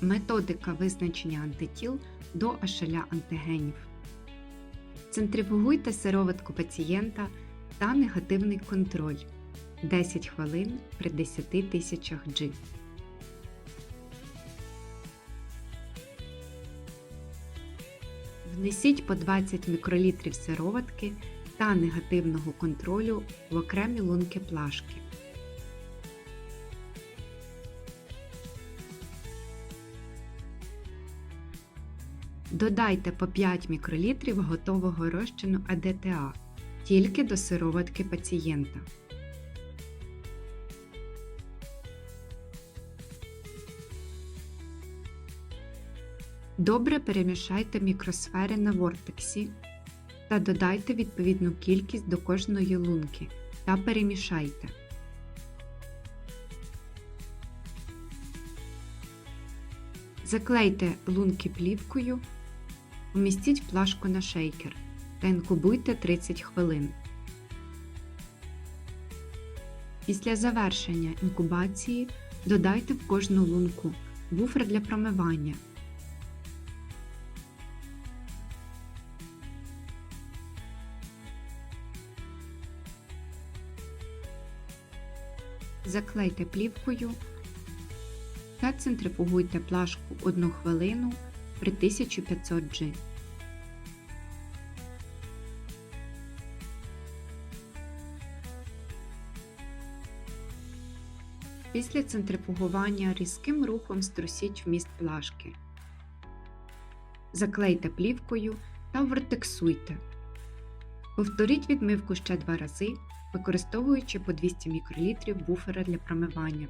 Методика визначення антитіл до ашеля антигенів. Центрифугуйте сироватку пацієнта та негативний контроль 10 хвилин при 10 тисячах G. Внесіть по 20 мікролітрів сироватки та негативного контролю в окремі лунки плашки. Додайте по 5 мікролітрів готового розчину АДТА тільки до сироватки пацієнта. Добре перемішайте мікросфери на вортексі та додайте відповідну кількість до кожної лунки та перемішайте. Заклейте лунки плівкою, умістіть плашку на шейкер та інкубуйте 30 хвилин. Після завершення інкубації додайте в кожну лунку буфер для промивання. Заклейте плівкою та центрифугуйте плашку 1 хвилину при 1500 G. Після центрифугування різким рухом струсіть вміст плашки. Заклейте плівкою та вортексуйте. Повторіть відмивку ще два рази, використовуючи по 200 мл буфера для промивання.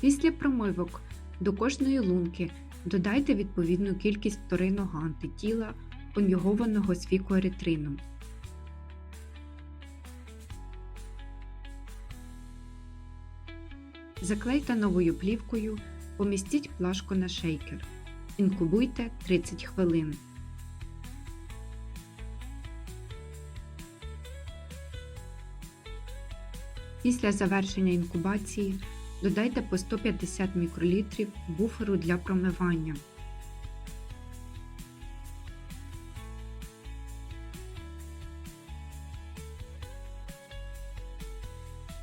Після промивок до кожної лунки додайте відповідну кількість вторинного антитіла, конюгованого з фікоеритрином. Заклейте новою плівкою, помістіть плашку на шейкер. Інкубуйте 30 хвилин. Після завершення інкубації додайте по 150 мл буферу для промивання.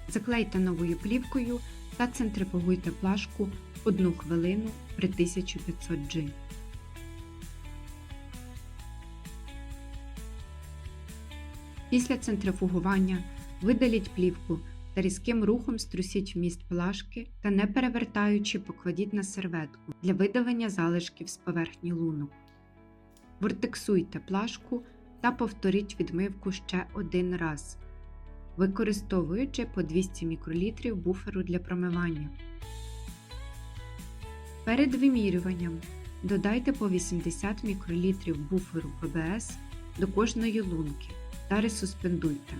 Заклейте новою плівкою та центрифугуйте плашку 1 хвилину при 1500 G. Після центрифугування видаліть плівку та різким рухом струсіть вміст плашки та не перевертаючи покладіть на серветку для видалення залишків з поверхні лунок. Вортексуйте плашку та повторіть відмивку ще один раз, використовуючи по 200 мікролітрів буферу для промивання. Перед вимірюванням додайте по 80 мікролітрів буферу ПБС до кожної лунки та ресуспендуйте.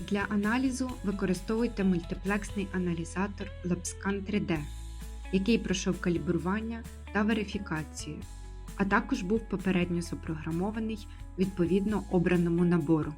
Для аналізу використовуйте мультиплексний аналізатор LabScan 3D, який пройшов калібрування та верифікацію, а також був попередньо запрограмований відповідно обраному набору.